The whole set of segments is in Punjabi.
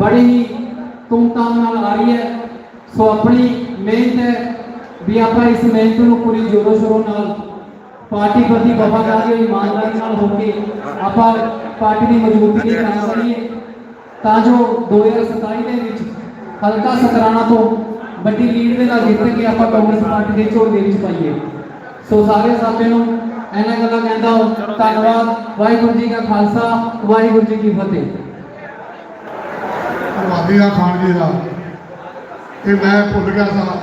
ਬੜੀ ਹੀ ਧੂਮਧਾਮ ਨਾਲ ਆ ਰਹੀ ਹੈ। ਸੋ ਆਪਣੀ ਮਿਹਨਤ ਹੈ ਵੀ ਆਪਾਂ ਇਸ ਮਿਹਨਤ ਨੂੰ ਪੂਰੀ ਜੋਰੋ ਸ਼ੋਰੋ ਨਾਲ ਪਾਰਟੀ ਪ੍ਰਤੀ ਵਫਾਦਾਰੀ ਔਰ ਇਮਾਨਦਾਰੀ ਨਾਲ ਹੋ ਕੇ ਆਪਾਂ ਪਾਰਟੀ ਦੀ ਮਜ਼ਬੂਤੀ ਲਈ ਕੰਮ ਕਰੀਏ ਤਾਂ ਜੋ 2027 ਦੇ ਵਿੱਚ ਹਲਕਾ ਸਕਰਾਣਾ ਤੋਂ ਵੱਡੀ ਲੀਡ ਦੇ ਨਾਲ ਜਿੱਤ ਕੇ ਆਪਾਂ ਕਾਂਗਰਸ ਪਾਰਟੀ ਦੇ ਝੋਲ ਦੇ ਵਿੱਚ ਪਾਈਏ। ਸੋ ਸਾਰੇ ਸਾਥੀਆਂ ਨੂੰ ਇਹਨਾਂ ਗੱਲਾਂ ਕਹਿੰਦਾ ਧੰਨਵਾਦ। ਵਾਹਿਗੁਰੂ ਜੀ ਕਾ ਖਾਲਸਾ, ਵਾਹਿਗੁਰੂ ਜੀ ਕੀ ਫਤਿਹ। ਆਬਾਦੀ ਦਾ ਖਾਨ ਜੀ ਦਾ। ਇਹ ਮੈਂ ਭੁੱਲ ਗਿਆ ਸਾਂ।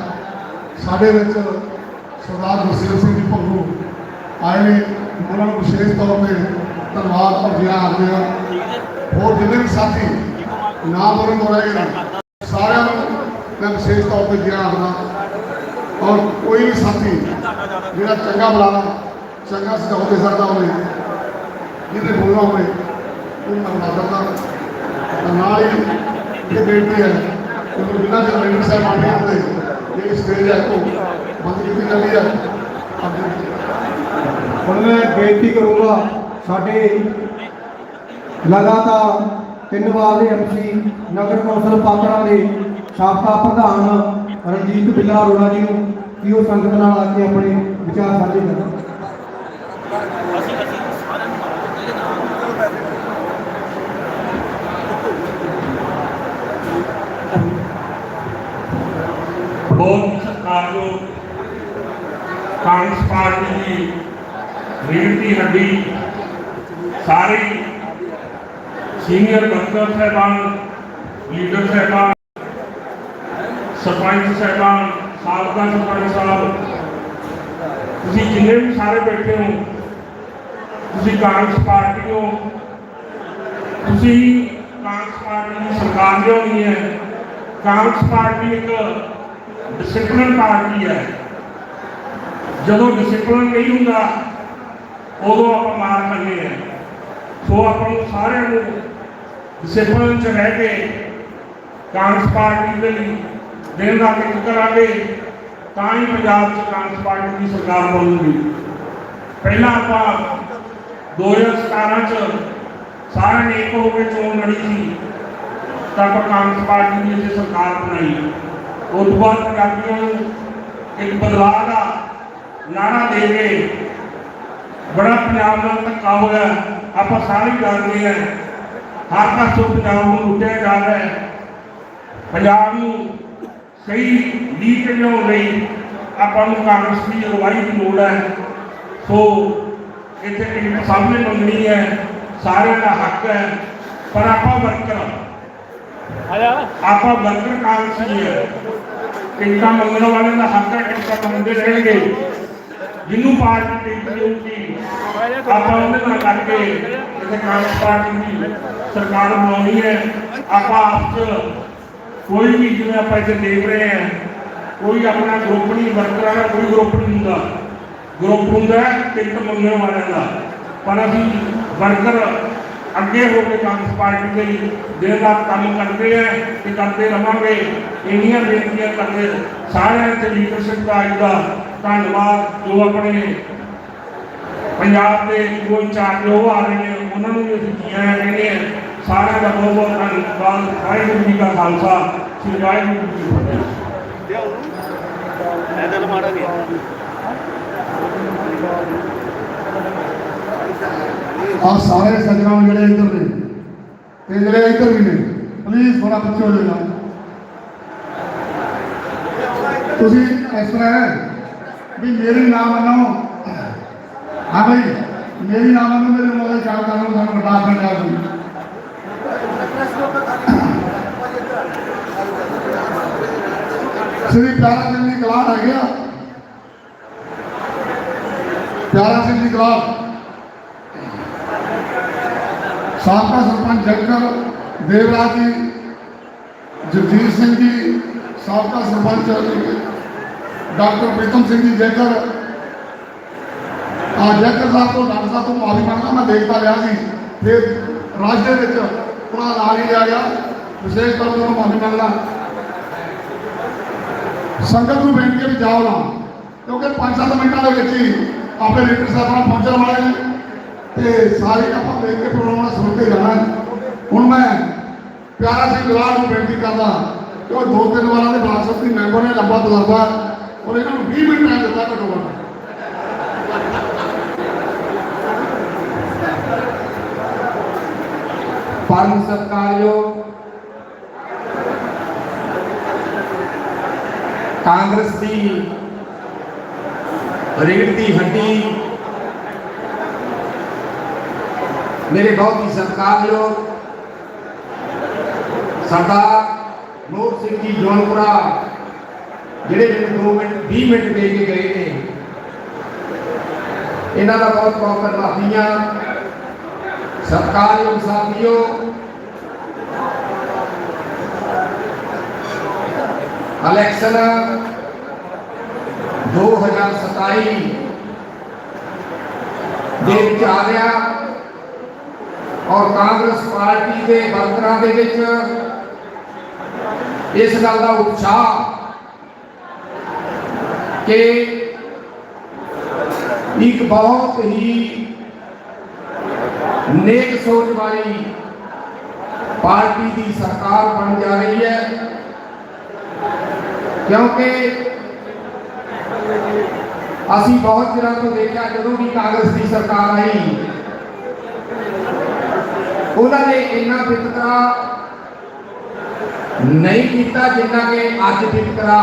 ਸਾਡੇ ਵਿੱਚ ਸਰਦਾਰ ਗੁਰਸੇਵ ਸਿੰਘ ਜੀ ਭੰਗੂ ਆਏ ਨੇ। ਉਹਨਾਂ ਨੂੰ ਵਿਸ਼ੇਸ਼ ਤੌਰ ਤੇ ਧੰਨਵਾਦ ਔਰ ਜਿਆ ਆਖਦੇ ਹਾਂ ਹੋਰ ਜਿੰਨੇ ਵੀ ਸਾਥੀ ਨਾ ਬੋਲਣ ਤੋਂ ਰਹਿ ਗਏ ਸਾਰਿਆਂ ਨੂੰ ਮੈਂ ਵਿਸ਼ੇਸ਼ ਤੌਰ ਤੇ ਜਿਆ ਆਖਦਾ ਔਰ ਕੋਈ ਵੀ ਸਾਥੀ ਜਿਹੜਾ ਚੰਗਾ ਬੁਲਾਣਾ ਚੰਗਾ ਸੁਝਾਅ ਦੇ ਸਕਦਾ ਹੋਵੇ ਜਿਹਨੇ ਬੋਲਣਾ ਹੋਵੇ, ਉਹ ਮੈਂ ਬੁਲਾ ਨਾਲ ਹੀ ਇਹ ਬੇਨਤੀ ਹੈ ਕਿ ਬਿਨਾਂ ਜਨਰੇਟਰ ਸਾਹਿਬ ਆਣੇ ਹੁੰਦੇ ਇਹ ਸਟੇਜ ਹੈ ਕੋ ਬੰਦ ਕੀਤੀ ਜਾਂਦੀ ਹੈ। ਹੁਣ ਮੈਂ ਬੇਨਤੀ ਕਰੂੰਗਾ ਸਾਡੇ ਲਗਾਤਾਰ ਤਿੰਨ ਵਾਰ ਦੇ ਐਮਸੀ ਨਗਰ ਕੌਂਸਲ ਪਾਤੜਾ ਦੇ ਸਾਬਕਾ ਪ੍ਰਧਾਨ ਰਣਜੀਤ ਬਿੱਲਾ ਅਰੋੜਾ ਜੀ ਨੂੰ ਕਿ ਉਹ ਸੰਗਤ ਨਾਲ ਆ ਕੇ ਆਪਣੇ ਵਿਚਾਰ ਸਾਂਝੇ ਕਰਨ। ਬਹੁਤ ਸਤਿਕਾਰਯੋਗ ਕਾਂਗਰਸ ਪਾਰਟੀ ਦੀ ਰੀੜ ਦੀ ਹੱਡੀ ਸਾਰੇ ਸੀਨੀਅਰ ਵਰਕਰ ਸਾਹਿਬਾਨ ਲੀਡਰ ਸਾਹਿਬਾਨ ਸਰਪੰਚ ਸਾਹਿਬਾਨ ਸਾਬਕਾ ਸਰਪੰਚ ਸਾਹਿਬ ਤੁਸੀਂ ਜਿੰਨੇ ਵੀ ਸਾਰੇ ਬੈਠੇ ਹੋ, ਤੁਸੀਂ ਕਾਂਗਰਸ ਪਾਰਟੀ ਹੋ, ਤੁਸੀਂ ਕਾਂਗਰਸ ਪਾਰਟੀ ਦੀ ਸਰਕਾਰ ਲਿਆਉਣੀ ਹੈ, ਕਾਂਗਰਸ ਪਾਰਟੀ ਇੱਕ ਡਿਸਪਲਿਨ ਪਾਰਟੀ ਹੈ। ਜਦੋਂ ਡਿਸਪਲਿਨ ਨਹੀਂ ਹੁੰਦਾ, ਉਦੋਂ ਆਪਾਂ ਮਾਰ ਖਾਂਦੇ ਆ ਸੋ ਆਪਾਂ ਨੂੰ ਸਾਰਿਆਂ ਨੂੰ ਡਿਸਪਲਿਨ ਚ ਰਹਿ ਕੇ ਕਾਂਗਰਸ ਪਾਰਟੀ ਦੇ ਲਈ ਦਿਨ ਰਾਤ ਇੱਕ ਕਰਾਂਗੇ ਤਾਂ ਹੀ ਪੰਜਾਬ 'ਚ ਕਾਂਗਰਸ ਪਾਰਟੀ ਦੀ ਸਰਕਾਰ ਬਣੂਗੀ। ਪਹਿਲਾਂ ਆਪਾਂ 2017 ਚ ਸਾਰਿਆਂ ਨੇ ਇੱਕ ਹੋ ਕੇ ਚੋਣ ਲੜੀ ਸੀ, ਤਾਂ ਆਪਾਂ ਕਾਂਗਰਸ ਪਾਰਟੀ ਦੀ ਇੱਥੇ ਸਰਕਾਰ ਬਣਾਈ। ਉਸ ਤੋਂ ਬਾਅਦ ਪੰਜਾਬੀਆਂ ਨੂੰ ਇੱਕ ਬਦਲਾਅ ਦਾ ਨਾਰਾ ਦੇ ਕੇ ਬੜਾ ਪੰਜਾਬ ਨਾਲ ਧੱਕਾ ਹੋਇਆ ਆਪਾਂ ਸਾਰੇ ਹੀ ਜਾਣਦੇ ਹਾਂ ਹਰ ਪਾਸੋਂ ਪੰਜਾਬ ਨੂੰ ਲੁੱਟਿਆ ਜਾ ਰਿਹਾ ਹੈ। ਪੰਜਾਬ ਨੂੰ ਸਹੀ ਲੀਡ ਲਿਆਉਣ ਲਈ ਆਪਾਂ ਨੂੰ ਕਾਂਗਰਸ ਦੀ ਅਗਵਾਈ ਦੀ ਲੋੜ ਹੈ। ਸੋ ਇੱਥੇ ਸਭ ਨੇ ਮੰਗਣੀ ਹੈ। ਸਾਰਿਆਂ ਦਾ ਹੱਕ ਹੈ। ਪਰ ਆਪਾਂ ਵਰਕਰ ਆਪਾਂ ਵਰਕਰ ਕਾਂਗਰਸੀ ਹੈ। ਟਿਕਟਾਂ ਮੰਗਣ ਵਾਲਿਆਂ ਦਾ ਹੱਕ ਹੈ ਟਿਕਟਾਂ ਮੰਗਦੇ ਰਹਿਣਗੇ। ਜਿਹਨੂੰ ਪਾਰਟੀ ਟਿਕਟ ਦੇਊਗੀ ਆਪਾਂ ਉਹਦੇ ਨਾਲ ਕੱਢ ਕੇ ਕਾਂਗਰਸ ਪਾਰਟੀ ਦੀ ਸਰਕਾਰ ਬਣਾਉਣੀ ਹੈ। ਆਪਾਂ ਆਪ 'ਚ ਕੋਈ ਵੀ ਜਿਵੇਂ ਆਪਾਂ ਇੱਥੇ ਦੇਖ ਰਹੇ ਹਾਂ, ਕੋਈ ਆਪਣਾ ਗਰੁੱਪ ਨਹੀਂ ਵਰਕਰਾਂ ਦਾ, ਕੋਈ ਗਰੁੱਪ ਨਹੀਂ ਹੁੰਦਾ। ਗਰੁੱਪ ਹੁੰਦਾ ਟਿਕਟ ਮੰਗਣ ਵਾਲਿਆਂ ਦਾ। ਪਰ ਅਸੀਂ ਵਰਕਰ ਅੱਗੇ ਹੋ ਕੇ ਕਾਂਗਰਸ ਪਾਰਟੀ ਦੇ ਲਈ ਦਿਨ ਰਾਤ ਕੰਮ ਕਰਦੇ ਆ ਤੇ ਕਰਦੇ ਰਵਾਂਗੇ। ਇੰਨੀਆਂ ਬੇਨਤੀਆਂ ਕਰਦੇ ਸਾਰਿਆਂ ਤੇ ਲੀਡਰਸ਼ਿਪ ਦਾ ਅੱਜ ਦਾ ਧੰਨਵਾਦ। ਜੋ ਆਪਣੇ ਪੰਜਾਬ ਦੇ ਜੋ ਇੰਚਾਰਜ ਲੋਕ ਆ ਰਹੇ ਨੇ, ਉਹਨਾਂ ਨੂੰ ਵੀ ਅਸੀਂ ਜੀਆਂ ਕਹਿੰਦੇ ਆ। ਸਾਰਿਆਂ ਦਾ ਬਹੁਤ ਬਹੁਤ ਧੰਨਵਾਦ। ਵਾਹਿਗੁਰੂ ਜੀ ਕਾ ਖਾਲਸਾ। ਸ੍ਰੀ ਵਾਹਿਗੁਰੂ ਜੀ ਕੀ ਫਤਿਹ। ਐਦਲ ਮਾੜਾ ਗਿਆ ਆ ਸਾਰੇ ਸੱਜਣਾਂ ਜਿਹੜੇ ਇੱਧਰ ਨੇ। ਤੇ ਜਿਹੜੇ ਇੱਧਰ ਵੀ ਨੇ ਪਲੀਜ਼ ਥੋੜਾ ਪਿੱਛੇ ਹੋ ਜਾਣਾ ਤੁਸੀਂ ਇਸ ਤਰ੍ਹਾਂ ਹੈ ਵੀ ਮੇਰੀ ਨਾ ਮੰਨੋ ਹਾਂ ਭਾਈ ਮੇਰੀ ਨਾ ਮੰਨੋ ਮੇਰੇ ਮੋਦੇ ਚਾਲ ਕਰਨ ਨੂੰ ਸਾਨੂੰ ਬਰਦਾਸ਼ਤ ਨਹੀਂ ਆ ਕੋਈ ਸ੍ਰੀ ਪਿਆਰਾ ਸਿੰਘ ਦੀ ਕਲਾਸ ਆ। ਗਿਆ ਪਿਆਰਾ ਸਿੰਘ ਦੀ ਕਲਾਸ ਸਾਬਕਾ ਸਰਪੰਚ ਜਗਕਰ ਦੇਵਰਾਜ ਜੀ, ਜਗਜੀਤ ਸਿੰਘ ਜੀ, ਸਾਬਕਾ ਸਰਪੰਚ ਡਾਕਟਰ ਪ੍ਰੀਤਮ ਸਿੰਘ ਜੀ ਜੇਕਰ ਆ ਜੇਕਰ ਸਾਹਿਬ ਤੋਂ ਡਾਕਟਰ ਸਾਹਿਬ ਤੋਂ ਮਾਫੀ ਮੰਗਦਾ, ਮੈਂ ਦੇਖਦਾ ਰਿਹਾ ਸੀ, ਫਿਰ ਰਾਜ ਦੇ ਵਿੱਚ ਉਹਨਾਂ ਦਾ ਨਾਂ ਨਹੀਂ ਲਿਆ ਗਿਆ, ਵਿਸ਼ੇਸ਼ ਤੌਰ ਤੇ ਮਾਫੀ ਮੰਗਦਾ। ਸੰਗਤ ਨੂੰ ਬੇਨਤੀ ਕੇ ਵੀ ਜਾਓ ਨਾ, ਕਿਉਂਕਿ 5-7 ਮਿੰਟਾਂ ਦੇ ਵਿੱਚ ਹੀ ਆਪਣੇ ਲੀਡਰ ਸਾਹਿਬ ਨਾਲ ਪਹੁੰਚਣ ਵਾਲੇ ਨੇ। ਤੇ ਸਾਰੇ ਆਪਾਂ ਦੇਖ ਕੇ ਪ੍ਰੋਗਰਾਮ ਸੁਣ ਕੇ ਜਾਣਾ ਹੁਣ ਮੈਂ ਪਿਆਰਾ ਸਿੰਘ ਗਲਾਟ ਨੂੰ ਬੇਨਤੀ ਕਰਦਾ ਕਿ ਉਹ ਦੋ ਤਿੰਨ ਵਾਰਾਂ ਦੇ ਬਲਾਕ ਸੰਮਤੀ ਮੈਂਬਰ ਨੇ ਲੰਬਾ ਤਜਰਬਾ ਔਰ ਇਹਨਾਂ ਨੂੰ 20 ਮਿੰਟ ਟਾਈਮ ਦਿੱਤਾ ਘੱਟੋ ਘੱਟ। ਪਰਮ ਸਤਿਕਾਰਯੋਗ ਕਾਂਗਰਸ ਦੀ ਰੀੜ ਦੀ ਹੱਡੀ ਮੇਰੇ ਬਹੁਤ ਹੀ ਸਤਿਕਾਰਯੋਗ ਸਰਦਾਰ ਮੋਹਨ ਸਿੰਘ ਜੀ ਜੌਨਪੁਰਾ ਜਿਹੜੇ ਮੈਨੂੰ 2 ਮਿੰਟ 20 ਮਿੰਟ ਦੇ ਕੇ ਗਏ ਨੇ ਇਹਨਾਂ ਦਾ ਬਹੁਤ ਬਹੁਤ ਧੰਨਵਾਦੀ ਹਾਂ ਸਤਿਕਾਰਯੋਗ ਸਾਥੀਓ ਇਲੈਕਸ਼ਨ 2027 ਦੇ ਵਿੱਚ ਆ ਰਿਹਾ ਔਰ ਕਾਂਗਰਸ ਪਾਰਟੀ ਦੇ ਵਰਕਰਾਂ ਦੇ ਵਿੱਚ ਇਸ ਗੱਲ ਦਾ ਉਤਸ਼ਾਹ ਕਿ ਇੱਕ ਬਹੁਤ ਹੀ ਨੇਕ ਸੋਚ ਵਾਲੀ ਪਾਰਟੀ ਦੀ ਸਰਕਾਰ ਬਣ ਜਾ ਰਹੀ ਹੈ। ਕਿਉਂਕਿ ਅਸੀਂ ਬਹੁਤ ਚਿਰਾਂ ਤੋਂ ਦੇਖਿਆ ਜਦੋਂ ਵੀ ਕਾਂਗਰਸ ਦੀ ਸਰਕਾਰ ਆਈ ਉਹਨਾਂ ਨੇ ਇੰਨਾ ਵਿਤਕਰਾ ਨਹੀਂ ਕੀਤਾ ਜਿੰਨਾ ਕਿ ਅੱਜ ਵਿਤਕਰਾ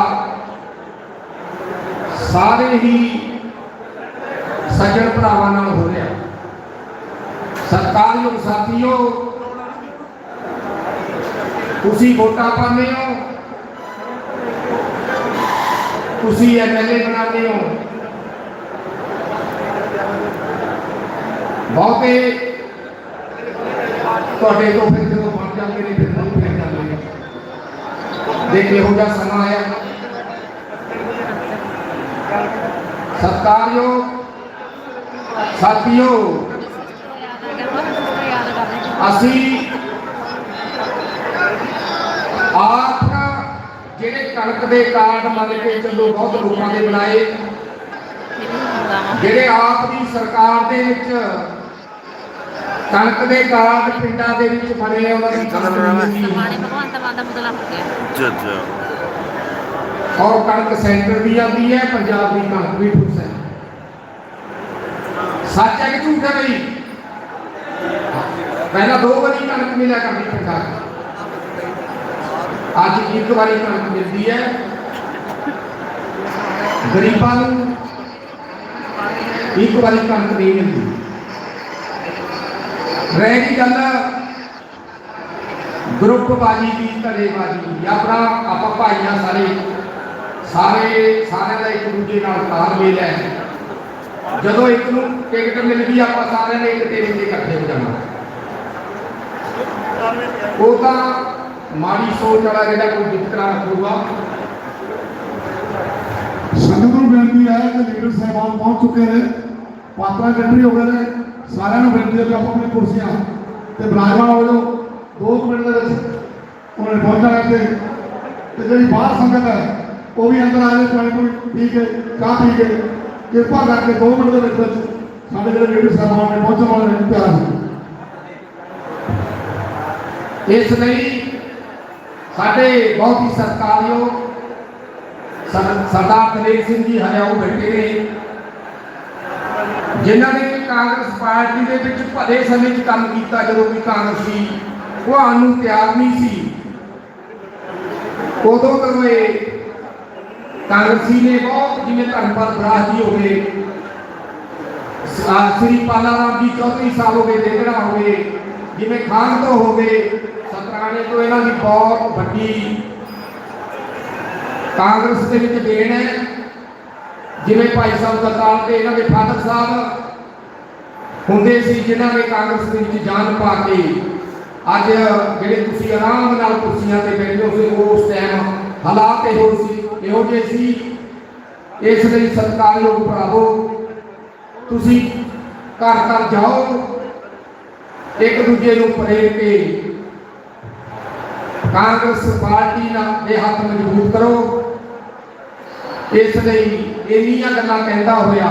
ਸਾਰੇ ਹੀ ਸੱਜਣ ਭਰਾਵਾਂ ਨਾਲ ਹੋ ਰਿਹਾ। ਸਤਿਕਾਰਯੋਗ ਸਾਥੀਓ, ਤੁਸੀਂ ਵੋਟਾਂ ਪਾਉਂਦੇ ਹੋ। ਤੁਸੀਂ ਐਮਐਲਏ ਬਣਾਉਂਦੇ ਹੋ। ਬਹੁਤੇ ਤੁਹਾਡੇ ਤੋਂ ਫਿਰ ਜਦੋਂ ਬਣ ਜਾਂਦੇ ਨੇ, ਫਿਰ ਨਹੀਂ ਫਿਰ ਜਾਂਦੇ ਨੇ। ਦੇਖ ਇਹੋ ਜਿਹਾ ਸਮਾਂ ਆਇਆ। ਸਤਿਕਾਰਯੋਗ ਸਾਥੀਓ, ਅਸੀਂ ਆਪ ਜਿਹੜੇ ਕਣਕ ਦੇ ਕਾਰਡ ਮੰਨ ਕੇ ਚੱਲੋ, ਬਹੁਤ ਲੋਕਾਂ ਦੇ ਬਣਾਏ ਜਿਹੜੇ ਆਪ ਦੀ ਸਰਕਾਰ ਦੇ ਵਿੱਚ ਕਣਕ ਦੇ ਕਾਰਡ ਪਿੰਡਾਂ ਦੇ ਵਿੱਚ ਆ, ਉਹਨਾਂ ਦੀ ਕਣਕ ਨਹੀਂ ਮਿਲੀ। ਪਾਣੀ ਭਗਵੰਤ ਮਾਨ ਦਾ ਬਦਲਾ ਹੋ ਗਿਆ ਅੱਛਾ ਔਰ ਕਣਕ ਸੈਂਟਰ ਦੀ ਆਉਂਦੀ ਹੈ ਪੰਜਾਬ ਦੀ ਕਣਕ ਵੀ ਠੁੱਸ ਹੈ। ਸੱਚ ਹੈ ਕਿ ਝੂਠ ਹੈ ਬਈ? ਪਹਿਲਾਂ ਦੋ ਵਾਰੀ ਕਣਕ ਮਿਲਿਆ ਕਰਦੀ ਪੰਜਾਬ 'ਚ। ਅੱਜ ਇੱਕ ਵਾਰੀ ਕਣਕ ਮਿਲਦੀ ਹੈ। ਗਰੀਬਾਂ ਨੂੰ ਇੱਕ ਵਾਰੀ ਕਣਕ ਨਹੀਂ ਮਿਲਦੀ। ਰਹਿ ਗਈ ਗੱਲ ਗਰੁੱਪ ਬਾਜੀ ਦੀ, ਧੜੇ ਬਾਜੀ ਜਾਂ ਆਪਣਾ ਆਪਾਂ ਭਾਈਆਂ ਸਾਰੇ ਸਾਰੇ, ਸਾਰਿਆਂ ਦਾ ਇੱਕ ਦੂਜੇ ਨਾਲ ਤਾਲਮੇਲ ਹੈ ਜਦੋਂ ਇੱਕ ਨੂੰ ਟਿਕਟ ਮਿਲ ਗਈ, ਆਪਾਂ ਸਾਰਿਆਂ ਨੇ ਇੱਕ ਟੇਬਲ ਤੇ ਇਕੱਠੇ ਹੋ ਜਾਣਾ। ਉਹ ਤਾਂ ਮਾੜੀ ਸੋਚ ਵਾਲਾ ਜਿਹੜਾ ਕੋਈ ਵਿਤਕਰਾ ਰੱਖੂਗਾ। ਸੰਗਤ ਨੂੰ ਬੇਨਤੀ ਹੈ ਕਿ ਲੀਡਰ ਸਾਹਿਬਾਨ ਪਹੁੰਚ ਚੁੱਕੇ ਨੇ। ਪਾਤਰਾ ਕੰਟਰੀ ਹੋ ਗਏ ਨੇ। ਸਾਰਿਆਂ ਨੂੰ ਬੇਨਤੀ ਹੈ ਕਿ ਆਪੋ ਆਪਣੀ ਕੁਰਸੀਆਂ ਤੇ ਬਰਾਜਮਾਨ ਹੋ ਜਾਓ 2 ਮਿੰਟ ਦੇ ਵਿੱਚ ਉਹਨਾਂ ਨੇ ਪਹੁੰਚਣਾ ਇੱਥੇ। ਤੇ ਜਿਹੜੀ ਬਾਹਰ ਸੰਗਤ ਹੈ, ਉਹ ਵੀ ਅੰਦਰ ਆ ਜਾਏ ਪਾਣੀ ਪੂਣੀ ਪੀ ਕੇ, ਚਾਹ ਪੀ ਕੇ। ਕਿਰਪਾ ਕਰਕੇ 2 ਮਿੰਟ ਦੇ ਵਿੱਚ ਵਿੱਚ ਸਾਡੇ ਜਿਹੜੇ ਲੀਡਰ ਸਾਹਿਬਾਨ ਨੇ ਪਹੁੰਚਣ ਵਾਲੇ ਨੇ ਪਿਆਰ ਨਾਲ ਇਸ ਲਈ ਸਾਡੇ ਬਹੁਤ ਹੀ ਸਤਿਕਾਰਯੋਗ ਸਰਦਾਰ ਦਲੇਰ ਸਿੰਘ ਜੀ ਹਰਿਆਊ ਬੈਠੇ ਨੇ। ਜਿਨ੍ਹਾਂ ਨੇ ਕਾਂਗਰਸ ਪਾਰਟੀ ਦੇ ਵਿੱਚ ਭਲੇ ਸਮੇਂ 'ਚ ਕੰਮ ਕੀਤਾ ਜਦੋਂ ਵੀ ਕਾਂਗਰਸੀ ਭਗਵਾਨ ਨੂੰ ਤਿਆਰ ਨਹੀਂ ਸੀ। ਉਦੋਂ ਤੋਂ ਇਹ ਕਾਂਗਰਸੀ ਨੇ ਬਹੁਤ ਜਿਵੇਂ ਧਰਮਪਾਲ ਬਰਾਜ ਜੀ ਹੋ ਗਏ ਸ੍ਰੀ ਪਾਲਾ ਰਾਮ ਜੀ 34 ਸਾਲ ਹੋ ਗਏ ਦੇਖਣਾ ਹੋ ਗਏ, ਜਿਵੇਂ ਖਾਨ ਤੋਂ ਹੋ ਗਏ, ਸਤਰਾਣੇ ਤੋਂ ਇਹਨਾਂ ਦੀ ਬਹੁਤ ਵੱਡੀ ਕਾਂਗਰਸ ਦੇ ਵਿੱਚ ਦੇਣ ਹੈ। ਜਿਵੇਂ ਭਾਈ ਸਾਹਿਬ ਦਤਾਲ ਤੇ ਇਹਨਾਂ ਦੇ ਫਾਦਰ ਸਾਹਿਬ ਹੁੰਦੇ ਸੀ, ਜਿਨ੍ਹਾਂ ਨੇ ਕਾਂਗਰਸ ਦੇ ਵਿੱਚ ਜਾਨ ਪਾ ਕੇ ਅੱਜ ਜਿਹੜੇ ਤੁਸੀਂ ਆਰਾਮ ਨਾਲ ਕੁਰਸੀਆਂ ਤੇ ਬੈਠੇ ਹੋ ਸੀ ਉਸ ਟਾਈਮ ਹਾਲਾਤ ਇਹੋ ਸੀ, ਇਹੋ ਜਿਹੇ ਸੀ। ਇਸ ਲਈ ਸਤਿਕਾਰਯੋਗ ਭਰਾਵੋ, ਤੁਸੀਂ ਘਰ ਘਰ ਜਾਓ, ਇੱਕ ਦੂਜੇ ਨੂੰ ਪ੍ਰੇਰ ਕੇ ਕਾਂਗਰਸ ਪਾਰਟੀ ਨਾਲ ਦੇ ਹੱਥ ਮਜ਼ਬੂਤ ਕਰੋ। ਇਸ ਲਈ ਇੰਨੀਆਂ ਗੱਲਾਂ ਕਹਿੰਦਾ ਹੋਇਆ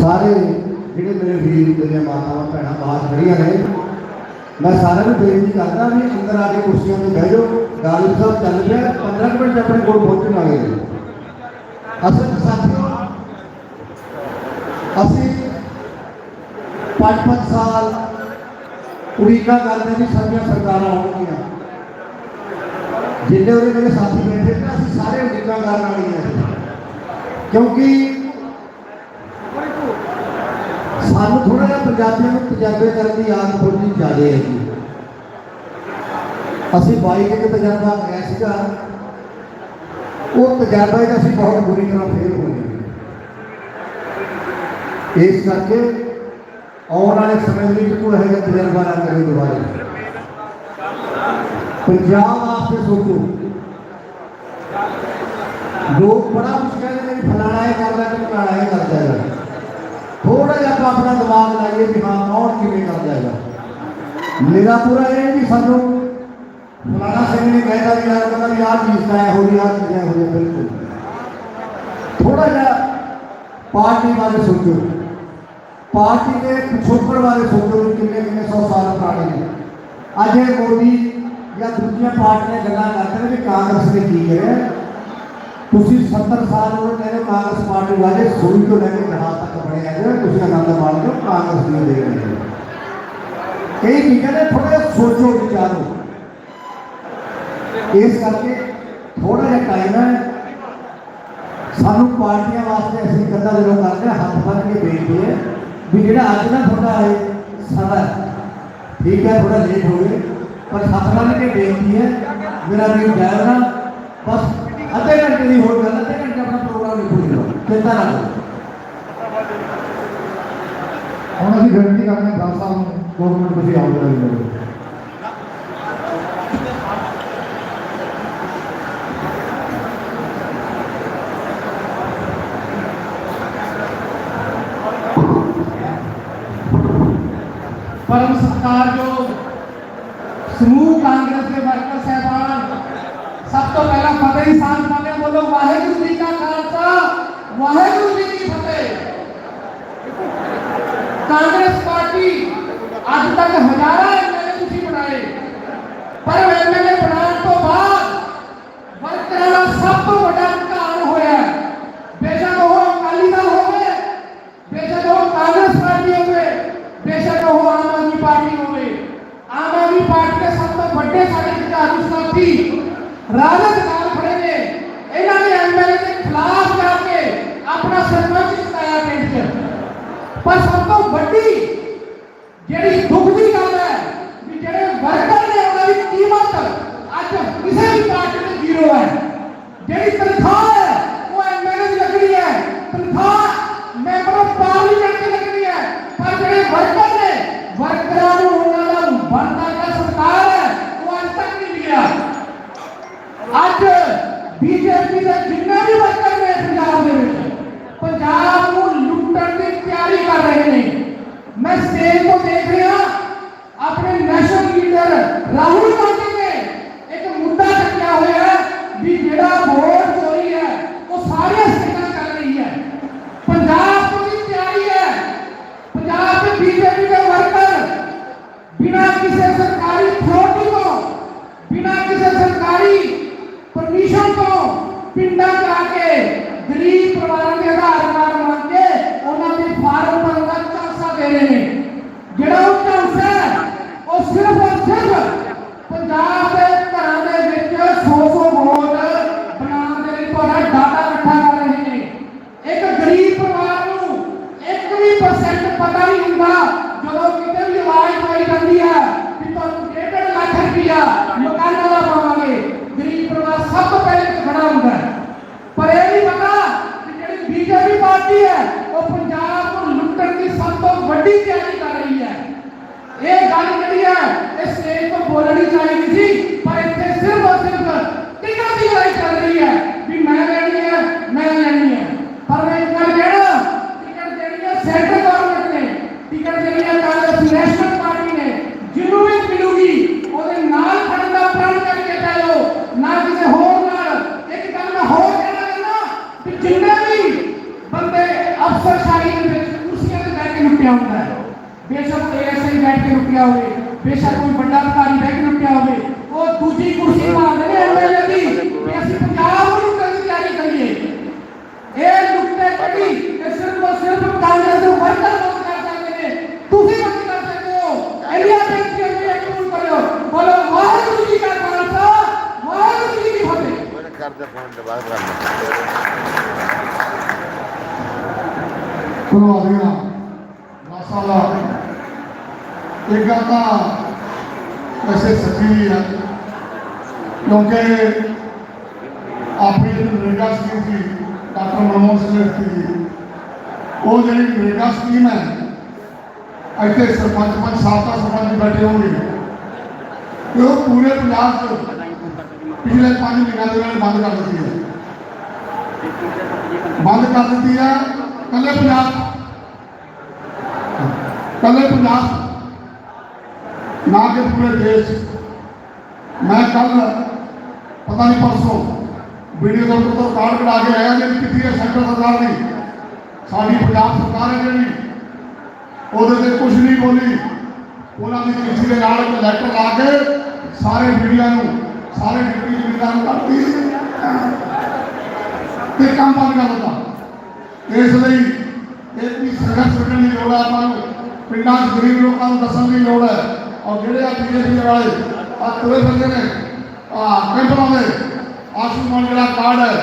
ਸਾਰੇ ਜਿਹੜੇ ਮੇਰੇ ਵੀਰ ਮੇਰੀਆਂ ਮਾਤਾਵਾਂ ਭੈਣਾਂ, ਬਾਹਰ ਖੜੀਆਂ ਨੇ, ਮੈਂ ਸਾਰਿਆਂ ਨੂੰ ਬੇਨਤੀ ਕਰਦਾ ਵੀ ਅੰਦਰ ਆ ਕੇ ਕੁਰਸੀਆਂ ਤੇ ਬਹਿ ਜਾਓ। ਗਾਲਿਬ ਸਾਹਿਬ ਚੱਲ ਪਿਆ 15 ਕੁ ਮਿੰਟ ਆਪਣੇ ਕੋਲ ਪਹੁੰਚਣ ਵਾਲੇ ਨੇ। ਅਸਲ ਸਾਥੀਓ, ਅਸੀਂ ਪੰਜ ਪੰਜ ਉਡੀਕਾਂ ਕਰਦੇ ਵੀ ਸਾਡੀਆਂ ਸਰਕਾਰਾਂ ਆਉਣਗੀਆਂ ਜਿੰਨੇ ਉਹਦੇ ਮੇਰੇ ਸਾਥੀ ਬੈਠੇ ਨੇ ਅਸੀਂ ਸਾਰੇ ਉਡੀਕਾਂ ਕਰਨ ਵਾਲੀਆਂ ਕਿਉਂਕਿ ਸਾਨੂੰ ਥੋੜਾ ਜਿਹਾ ਪੰਜਾਬੀਆਂ ਨੂੰ ਤਜਰਬੇ ਕਰਨ ਦੀ ਆਦਤ ਥੋੜੀ ਜ਼ਿਆਦਾ ਹੈਗੀ ਅਸੀਂ ਬਾਈਕ ਇੱਕ ਤਜਰਬਾ ਕਰਿਆ ਸੀਗਾ। ਉਹ ਤਜਰਬਾ ਵਿੱਚ ਅਸੀਂ ਬਹੁਤ ਬੁਰੀ ਤਰ੍ਹਾਂ ਫੇਲ ਹੋ। ਗਏ ਇਸ ਕਰਕੇ ਆਉਣ ਵਾਲੇ ਸਮੇਂ ਦੇ ਵਿੱਚ ਕੋਈ ਹੈਗਾ ਤਜਰਬਾ ਨਾ ਕਰੇ ਦੁਬਾਰਾ ਪੰਜਾਬ ਵਾਸਤੇ ਸੋਚੋ ਲੋਕ ਬੜਾ ਕੁਝ ਕਹਿੰਦੇ ਨੇ ਵੀ ਫਲਾਣਾ ਇਹ ਕਰਦਾ ਕਿ ਫਲਾਣਾ ਇਹ ਕਰਦਾ ਹੈ ਥੋੜਾ ਜਿਹਾ ਆਪਾਂ ਆਪਣਾ ਦਿਮਾਗ ਲਾਈਏ ਵੀ ਹਾਂ ਕੌਣ ਕਿਵੇਂ ਕਰਦਾ ਹੈਗਾ ਮੇਰਾ ਪੂਰਾ ਇਹ ਵੀ ਸਾਨੂੰ ਫਲਾਣਾ ਸਿੰਘ ਨੇ ਕਹਿਤਾ ਵੀ ਯਾਰ ਕਹਿੰਦਾ ਵੀ ਆਹ ਚੀਜ਼ ਤਾਂ ਇਹੋ ਜਿਹੀ ਆਹ ਚੀਜ਼ ਇਹੋ ਜਿਹੀ ਬਿਲਕੁਲ ਥੋੜਾ ਜਿਹਾ ਪਾਰਟੀ ਬਾਰੇ ਸੋਚੋ ਪਾਰਟੀ ਦੇ ਪਿਛੋਕੜ ਬਾਰੇ ਸੋਚੋ ਵੀ ਕਿੰਨੇ ਕਿੰਨੇ ਸੌ ਸਾਲ ਪੁਰਾਣੇ ਨੇ ਅੱਜ ਇਹ ਮੋਦੀ ਜਾਂ ਦੂਜੀਆਂ ਪਾਰਟੀਆਂ ਗੱਲਾਂ ਕਰਦੇ ਨੇ ਵੀ ਕਾਂਗਰਸ ਨੇ ਕੀ ਕਰਿਆ ਤੁਸੀਂ 70 ਸਾਲ ਹੋ ਗਏ ਕਹਿੰਦੇ ਕਾਂਗਰਸ ਪਾਰਟੀ ਵਾਲੇ ਸੂਈ ਤੋਂ ਲੈ ਕੇ ਜਹਾਜ਼ ਤੱਕ ਬੜੇ ਹੈਗੇ ਹੋ, ਤੁਸੀਂ ਆਨੰਦ ਮਾਣ ਲਓ ਕਾਂਗਰਸ ਦੀ ਦੇ ਰਹੇ ਹੋ ਕਈ ਚੀਜ਼ਾਂ ਨੇ ਥੋੜਾ ਜਿਹਾ ਸੋਚੋ ਵਿਚਾਰੋ ਇਸ ਕਰਕੇ ਥੋੜਾ ਜਿਹਾ ਟਾਈਮ ਹੈ ਸਾਨੂੰ ਪਾਰਟੀਆਂ ਵਾਸਤੇ ਅਸੀਂ ਕੱਦਾ ਜਦੋਂ ਕਰਦੇ ਹਾਂ ਹੱਥ ਬੰਨ ਕੇ ਬੇਨਤੀ ਹੈ ਵੀ ਜਿਹੜਾ ਅੱਜ ਦਾ ਤੁਹਾਡਾ ਹੈ ਸਮਾਂ ਠੀਕ ਹੈ ਥੋੜਾ ਲੇਟ ਹੋ ਗਏ, ਪਰ ਹੱਥ ਕੇ ਬੇਨਤੀ ਹੈ, ਮੇਰਾ ਵੀ ਜਾਇਰਾ ਬਸ ਅੱਧੇ ਘੰਟੇ ਦੀ ਹੋਰ ਗੱਲ, ਅੱਧੇ ਘੰਟੇ ਆਪਣਾ ਪ੍ਰੋਗਰਾਮ ਨਿਕਲ ਜਾਓ ਚਿੰਤਾ ਨਾ ਕਰੋ। ਹੁਣ ਅਸੀਂ ਬੇਨਤੀ ਕਰਦੇ ਹਾਂ ਦਾਸ ਸਾਹਿਬ ਨੂੰ ਦੋ ਮਿੰਟ ਤੁਸੀਂ ਆਓ ਜਰਾ ਜੀ ਪਰਮ ਸਤਿਕਾਰਯੋਗ ਸਮੂਹ ਕਾਂਗਰਸ ਦੇ ਵਰਕਰ ਸਹਿਬਾਨ। ਸਭ ਤੋਂ ਪਹਿਲਾਂ ਫਤਿਹ ਦੀ ਸਾਂਝ ਪਾਉਂਦੇ ਬੋਲੋ ਵਾਹਿਗੁਰੂ ਜੀ ਕਾ ਖਾਲਸਾ, ਵਾਹਿਗੁਰੂ ਜੀ ਕੀ ਫਤਿਹ। ਕਾਂਗਰਸ ਪਾਰਟੀ ਅੱਜ ਤੱਕ ਹਜ਼ਾਰਾਂ ਐਮਐਲਏ ਤੁਸੀਂ ਬਣਾਏ। ਪਰ ਐਮਐਲਏ ਬਣਾਉਣ ਤੋਂ ਬਾਅਦ ਵਰਕਰਾਂ ਦਾ ਸਭ ਤੋਂ ਵੱਡਾ ਘਾਣ ਹੋਇਆ ਹੈ। ਬੇਸ਼ੱਕ ਉਹ ਅਕਾਲੀ ਦਲ ਹੋਵੇ ਬੇਸ਼ੱਕ ਉਹ ਕਾਂਗਰਸ ਪਾਰਟੀ ਹੋਵੇ ਬੇਸ਼ੱਕ ਉਹ ਆਮ ਆਦਮੀ ਪਾਰਟੀ ਹੋਵੇ ਆਮ ਆਦਮੀ ਪਾਰਟੀ ਦੇ ਸਭ ਤੋਂ ਵੱਡੇ ਸਾਡੇ ਜੁਝਾਰੂ ਸਾਥੀ ਰਾਜਦ ਨਾਲ ਖੜੇ ਨੇ ਇਹਨਾਂ ਨੇ ਐਮਐਲਏ ਦੇ ਖਿਲਾਫ ਜਾ ਕੇ ਆਪਣਾ ਸਰਪੰਚ ਜਿਤਾਇਆ ਪਿੰਡ 'ਚ ਪਰ ਸਭ ਤੋਂ ਵੱਡੀ ਜਿਹੜੀ ਦੁੱਖ ਦੀ ਗੱਲ ਹੈ ਵੀ ਜਿਹੜੇ ਵਰਕਰ ਨੇ ਉਹਨਾਂ ਦੀ ਕੀਮਤ ਅੱਜ ਕਿਸੇ ਵੀ ਪਾਰਟੀ ਦੇ ਜ਼ੀਰੋ ਹੈ ਜਿਹੜੀ ਤਨਖਾਹ ਹੈ ਉਹ ਐਮਐਲਏ ਦੀ ਲੱਗਣੀ ਹੈ ਤਨਖਾਹ ਮੈਂਬਰ ਆਫ ਪਾਰਲੀਮੈਂਟ ਦੀ ਲੱਗਣੀ ਹੈ ਪਰ ਜਿਹੜੇ ਵਰਕਰ ਨੇ ਵਰਕਰਾਂ ਨੂੰ ਉਹਨਾਂ ਦਾ ਬਣਦਾ ਜਿਹੜਾ ਸਰਕਾਰ ਹੈ ਉਹ ਅੱਜ ਤੱਕ ਨਹੀਂ ਮਿਲਿਆ ਅੱਜ ਬੀਜੇਪੀ ਦੇ ਜਿੰਨੇ ਵੀ ਵਰਕਰ ਨੇ ਪੰਜਾਬ ਦੇ ਵਿੱਚ, ਪੰਜਾਬ ਨੂੰ ਲੁੱਟਣ ਦੀ ਤਿਆਰੀ ਕਰ ਰਹੇ ਨੇ। ਮੈਂ ਸਟੇਜ ਤੋਂ ਦੇਖ ਰਿਹਾ, ਆਪਣੇ ਨੈਸ਼ਨਲ ਲੀਡਰ ਰਾਹੁਲ ਪ੍ਰਭਾਵੀਆਂ ਮਾਸਾਲਾ ਇਹ ਗੱਲ ਤਾਂ ਵੈਸੇ ਸੱਚੀ ਆਪਣੀ ਨਰੇਗਾ ਸਕੀਮ ਸੀ, ਡਾਕਟਰ ਮਨਮੋਹਨ ਸਿੰਘ ਨੇ ਉਹ ਜਿਹੜੀ ਨਰੇਗਾ ਸਕੀਮ ਹੈ, ਇੱਥੇ ਸਰਪੰਚ ਪੰਚ ਸਾਬਕਾ ਸਰਪੰਚ ਬੈਠੇ ਹੋਣਗੇ। ਤੇ ਉਹ ਪੂਰੇ ਪੰਜਾਬ 'ਚ ਪਿਛਲੇ 5 ਮਹੀਨਿਆਂ ਦੇ ਨਾਲ ਬੰਦ ਕਰ ਦਿੱਤੀ ਹੈ। ਬੰਦ ਕਰ ਦਿੱਤੀ ਹੈ ਕੱਲੇ ਪੰਜਾਬ ਕੱਲੇ ਪੰਜਾਬ ਨਾ ਕਿ ਪੂਰੇ ਦੇਸ਼। ਮੈਂ ਕੱਲ ਪਤਾ ਨਹੀਂ ਪਰਸੋਂ ਵੀਡੀਓ ਤੋਂ ਤੋਂ ਕਾਰਡ ਕਢਾ ਕੇ ਆਇਆ ਕਿ ਕਿੱਥੇ ਸੈਂਟਰ ਸਰਕਾਰ ਦੀ। ਸਾਡੀ ਪੰਜਾਬ ਸਰਕਾਰ ਹੈ ਜਿਹੜੀ। ਉਹਦੇ ਤੇ ਕੁਝ ਨਹੀਂ ਬੋਲੀ। ਉਹਨਾਂ ਦੀ ਚਿੱਠੀ ਦੇ ਨਾਲ ਇੱਕ ਲੈਟਰ ਲਾ ਕੇ ਸਾਰੇ ਮੀਡੀਆ ਨੂੰ, ਸਾਰੇ ਡਿਪਟੀ ਜ਼ਿਮੀਂਦਾਰ ਨੂੰ ਕਰਤੀ। ਤੇ ਕੰਮ ਬੰਦ ਕਰ ਦਿੱਤਾ। ਇਸ ਲਈ ਇਹ ਵੀ ਸੰਘਰਸ਼ ਕਰਨ ਦੀ ਲੋੜ ਹੈ ਆਪਾਂ ਨੂੰ। ਪਿੰਡਾਂ 'ਚ ਗਰੀਬ ਲੋਕਾਂ ਨੂੰ ਦੱਸਣ ਦੀ ਲੋੜ ਹੈ। ਔਰ ਜਿਹੜੇ ਆ ਬੀਜੇਪੀ ਵਾਲੇ ਆ ਤੁਰੇ ਫਿਰਦੇ ਨੇ ਆ ਕੈਂਪ ਲਾਉਂਦੇ ਆਸ਼ੂਮਾਨ ਜਿਹੜਾ ਕਾਰਡ ਹੈ,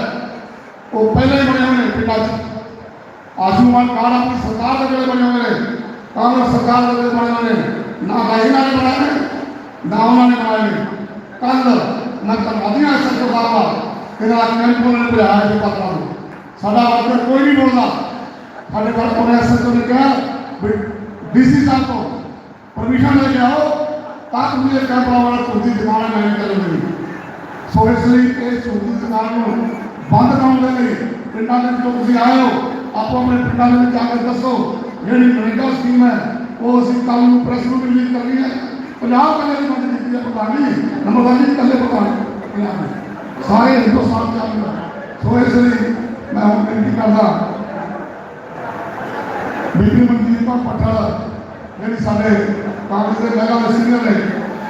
ਉਹ ਪਹਿਲਾਂ ਹੀ ਬਣੇ ਹੋਏ ਨੇ ਪਿੰਡਾਂ 'ਚ। ਆਸ਼ੂਮਾਨ ਕਾਰਡ ਆਪਣੀ ਸਰਕਾਰ ਦੇ ਵੇਲੇ ਬਣੇ ਹੋਏ ਨੇ, ਕਾਂਗਰਸ ਸਰਕਾਰ ਦੇ ਵੇਲੇ ਬਣੇ ਹੋਏ ਨੇ। ਨਾ ਭਾਈ ਨੇ ਬਣਾਏ ਨੇ, ਨਾ ਉਹਨਾਂ ਨੇ ਬਣਾਏ ਨੇ। ਕੱਲ ਨਾ ਕਮਾਦੀਆਂ ਸਰਕਾਰ ਇਹਨਾਂ ਕੈਂਪ ਨੇ ਬੁਲਾਇਆ ਸੀ ਪਤਲਾ ਸਾਡਾ ਵਰਕਰ ਕੋਈ ਨਹੀਂ ਬੋਲਦਾ। ਸਾਡੇ ਕੋਲ ਕੋਨੇ ਐਸਐਚਓ ਨੇ ਕਿਹਾ ਵੀ ਡੀਸੀ ਸਾਹਿਬ ਤੋਂ ਪਰਮਿਸ਼ਨ ਲੈ ਕੇ ਆਓ ਤਾਂ ਤੁਸੀਂ ਇਹ ਕੈਂਪ ਲਾਉਣਾ ਤੁਸੀਂ ਦੁਕਾਨ ਨਹੀਂ ਕਰੋਗੇ ਸੋ ਇਸ ਲਈ ਇਹ ਝੂਠੀ ਦੁਕਾਨ ਨੂੰ ਬੰਦ ਕਰਾਉਣ ਦੇ ਲਈ ਪਿੰਡਾਂ ਦੇ ਵਿੱਚੋਂ ਤੁਸੀਂ ਆਏ ਹੋ ਆਪੋ ਆਪਣੇ ਪਿੰਡਾਂ ਦੇ ਵਿੱਚ ਜਾ ਕੇ ਦੱਸੋ ਜਿਹੜੀ ਨਰੇਗਾ ਸਕੀਮ ਹੈ ਉਹ ਅਸੀਂ ਕੱਲ ਨੂੰ ਪ੍ਰੈਸ ਨੂੰ ਰਿਲੀਜ਼ ਕਰਨੀ ਹੈ ਪੰਜਾਬ ਕੱਲੇ ਦੀ ਬੰਦ ਕੀਤੀ ਹੈ ਪ੍ਰਧਾਨ ਜੀ ਨੰਬਰ ਜੀ ਕੱਲੇ ਪ੍ਰਧਾਨ ਪੰਜਾਬ ਦੇ ਸਾਰੇ ਹਿੰਦੁਸਤਾਨ ਚ ਆਉਂਦਾ ਸੋ ਇਸ ਲਈ ਮੈਂ ਹੁਣ ਬੇਨਤੀ ਕਰਦਾ ਬੀਬੀ ਮਨਜੀਤ ਕੌਰ ਪੱਠਲ ਸਾਡੇ ਕਾਂਗਰਸ ਦੇ ਮਹਿਲਾ ਸੀਨੀਅਰ ਨੇ,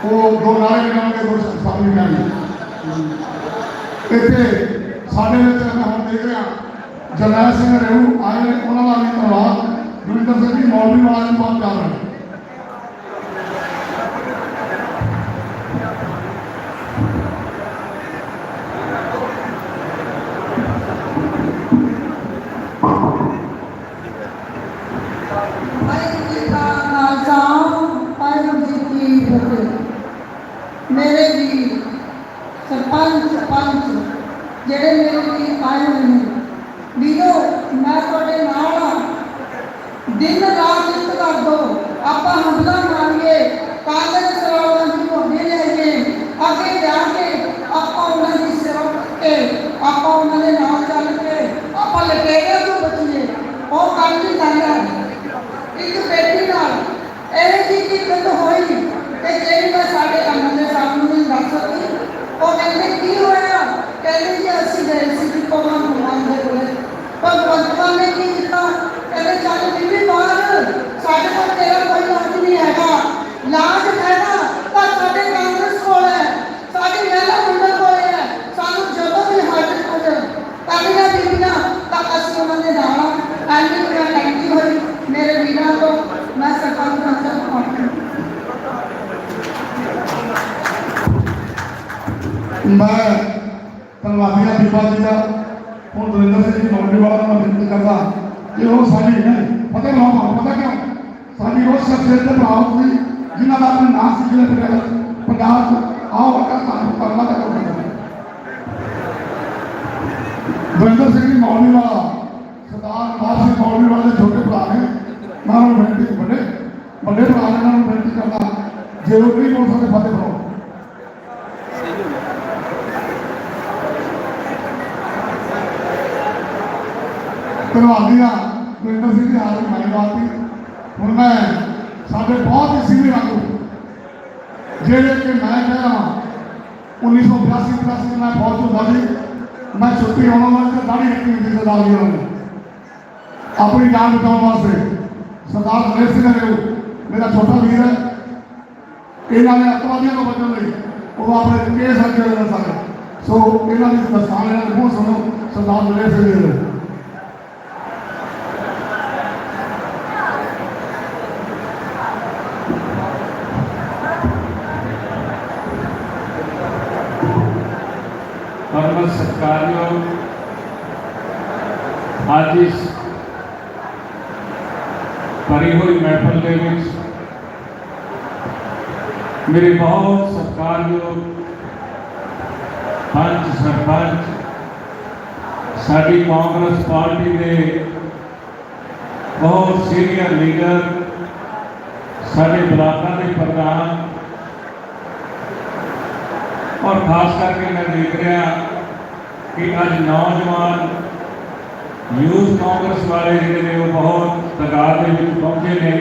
ਉਹ ਦੋ ਨਾਰੇ ਲਗਾਉਣਗੇ ਦੋ ਸਾਹਮਣੇ ਕਰਨਗੇ ਇੱਥੇ ਸਾਡੇ ਵਿੱਚ ਮੈਂ ਹੁਣ ਦੇਖ ਰਿਹਾ, ਜਰਨੈਲ ਸਿੰਘ ਰੇਹੂ ਆਏ ਨੇ, ਉਹਨਾਂ ਦਾ ਵੀ ਧੰਨਵਾਦ। ਗੁਰਿੰਦਰ ਸਿੰਘ ਜੀ, ਮੌਲਵੀ ਵਾਲਾ ਜੀ, ਬਹੁਤ ਪਿਆਰ ਹੈ ਵਾਹਿਗੁਰੂ ਜੀ ਕਾ ਖਾਲਸਾ ਵਾਹਿਗੁਰੂ ਜੀ ਕੀ ਫਤਿਹ ਮੇਰੇ ਵੀ ਸਰਪੰਚ ਪੰਚ ਜਿਹੜੇ ਮੇਰੇ ਵੀ ਆਏ ਹੋਏ ਨੇ ਵੀਰੋ ਮੈਂ ਤੁਹਾਡੇ ਨਾਲ ਹਾਂ ਦਿਨ ਰਾਤ ਇੱਕ ਕਰ ਦੋ ਆਪਾਂ ਹਮਲਾ ਮਾਰੀਏ ਕਾਂਗਰਸ ਵਾਲਿਆਂ ਦੀ ਭੋਗੇ ਲੈ ਕੇ ਅੱਗੇ ਜਾ ਕੇ ਆਪਾਂ ਉਹਨਾਂ ਦੀ ਸੇਵਾ ਕਰਕੇ ਆਪਾਂ ਉਹਨਾਂ ਦੇ ਨਾਲ ਚੱਲ ਕੇ ਆਪਾਂ ਲਟੇਰੇ ਤੋਂ ਬਚੀਏ ਉਹ ਕੰਮ ਨਹੀਂ ਕਰਦਾ ਇੱਕ ਬੇਟੀ ਨਾਲ ਇਹ ਜੀ ਕੀ ਗੱਲ ਹੋਈ ਤੇ ਜਿਹੜੀ ਮੈਂ ਸਾਡੇ ਅੰਦਰ ਦੇ ਸਾਹਮਣੇ ਨਹੀਂ ਦੱਸ ਸਕਦੀ ਉਹ ਕਹਿੰਦੇ ਕੀ ਹੋਇਆ ਕਹਿੰਦੇ ਜੀ ਅਸੀਂ ਗਏ ਸੀ ਕਿ ਭਗਵਾਨ ਭਗਵਾਨ ਦੇ ਕੋਲੇ ਭਗਵੰਤ ਮਾਨ ਨੇ ਕੀ ਕੀਤਾ ਕਹਿੰਦੇ ਚੱਲ ਬੀਬੀ ਬਾਹਰ ਸਾਡੇ ਕੋਲ ਤੇਰਾ ਕੋਈ ਇਲਾਜ ਨਹੀਂ ਹੈਗਾ ਇਲਾਜ ਹੈਗਾ ਤਾਂ ਸਾਡੇ ਕਾਂਗਰਸ ਕੋਲ ਹੈ ਸਾਡੀ ਮਹਿਲਾ ਮੰਡਲ ਕੋਲ ਹੈ ਸਾਨੂੰ ਜਦੋਂ ਵੀ ਹਾਜ਼ਰ ਹੋ ਕਰਨੀਆਂ ਬੀਬੀਆਂ ਤਾਂ ਅਸੀਂ ਉਹਨਾਂ ਦੇ ਨਾਲ ਹਾਂ। ਐਨੀ ਮੈਂ ਲੈਂਦੀ ਹੋਈ ਮੇਰੇ ਵੀਰਾਂ ਤੋਂ ਮੈਂ ਸਰਪੰਚ ਦਾ ਪਹੁੰਚੀ ਮੈਂ ਧੰਨਵਾਦੀਆਂ ਬੀਬਾ ਜੀ ਦਾ ਹੁਣ ਦਰਿੰਦਰ ਸਿੰਘ ਜੀ ਮੌਲਵੀ ਵਾਲਾ ਨੂੰ ਮੈਂ ਬੇਨਤੀ ਕਰਦਾ ਕਿ ਉਹ ਸਾਡੀ ਹੈ ਪਤਾ ਨਾ ਪਤਾ ਕਿਉਂ ਸਾਡੀ ਸੀ ਜਿਨ੍ਹਾਂ ਦਾ ਆਪਣਾ ਨਾਮ ਸੀ ਜਿਹੜੇ ਪੰਜਾਬ 'ਚ ਆਹ ਵਕਾ ਤੁਹਾਨੂੰ ਕਰਨਾ ਤੇ ਕਰਨਾ ਦਵਿੰਦਰ ਸਿੰਘ ਮੌਲਵੀ ਵਾਲਾ, ਸਰਦਾਰ ਨਾਰ ਸਿੰਘ ਮੌਲਵੀ ਵਾਲੇ ਦੇ ਛੋਟੇ ਭਰਾ ਨੇ, ਮੈਂ ਉਹਨਾਂ ਨੂੰ ਬੇਨਤੀ ਵੱਡੇ ਵੱਡੇ ਭਰਾ ਨੇ ਉਹਨਾਂ ਨੂੰ ਬੇਨਤੀ ਕਰਦਾ, ਜੇ ਉਹ ਵੀ ਬੋਲ ਸਕਦੇ ਫਤਿਹ ਬਣਾਓ ਧੰਨਵਾਦੀਆਂ ਦਵਿੰਦਰ ਸਿੰਘ ਜੀ ਹਾਜ਼ਰ ਮਾਈ ਬਾਤੀ। ਹੁਣ ਮੈਂ ਸਾਡੇ ਬਹੁਤ ਹੀ ਸੀਨੀਅਰ ਆਗੂ ਜਿਹੜੇ ਕਿ ਮੈਂ ਕਹਿ ਰਹਾ 1982 83 ਮੈਂ ਫੌਜ ਤੋਂ ਬਾਜੀ ਮੈਂ ਛੁੱਟੀ ਹੋਣ ਵਾਲੀ ਤੇ ਦਾੜੀ ਰੱਖੀ ਹੁੰਦੀ ਸਰਦਾਰ ਜੀ ਨੇ ਆਪਣੀ ਜਾਨ ਬਚਾਉਣ ਵਾਸਤੇ ਸਰਦਾਰ ਗਣੇਸ਼ ਸਿੰਘ ਨੇ ਮੇਰਾ ਛੋਟਾ ਵੀਰ ਹੈ ਇਹਨਾਂ ਨੇ ਅੱਤਵਾਦੀਆਂ ਤੋਂ ਬਚਣ ਲਈ ਉਹ ਆਪਣੇ ਕੇਸ ਰੱਖੇ ਹੋਏ ਨੇ ਸਾਰੇ ਸੋ ਇਹਨਾਂ ਦੀ ਦਸਤਾਨ ਇਹਨਾਂ ਦੇ ਬਹੁਤ ਸੁਣੋ ਸਰਦਾਰ ਗਣੇਸ਼ ਸਿੰਘ ਜੀ ਨੇ ਪਰਮ ਸਤਿਕਾਰਯੋਗ ਅੱਜ ਇਸ ਭਰੀ ਹੋਈ ਮਹਿਫਲ ਦੇ ਵਿੱਚ ਮੇਰੇ ਬਹੁਤ ਸਤਿਕਾਰਯੋਗ ਪੰਚ ਸਰਪੰਚ ਸਾਡੀ ਕਾਂਗਰਸ ਪਾਰਟੀ ਦੇ ਬਹੁਤ ਸੀਨੀਅਰ ਲੀਡਰ ਸਾਡੇ ਬਲਾਕਾਂ ਦੇ ਪ੍ਰਧਾਨ ਔਰ ਖਾਸ ਕਰਕੇ ਮੈਂ ਦੇਖ ਰਿਹਾ ਕਿ ਅੱਜ ਨੌਜਵਾਨ ਯੂਥ ਕਾਂਗਰਸ ਵਾਲੇ ਜਿਹੜੇ ਨੇ ਉਹ ਬਹੁਤ ਤਾਦਾਦ ਦੇ ਵਿੱਚ ਪਹੁੰਚੇ ਨੇ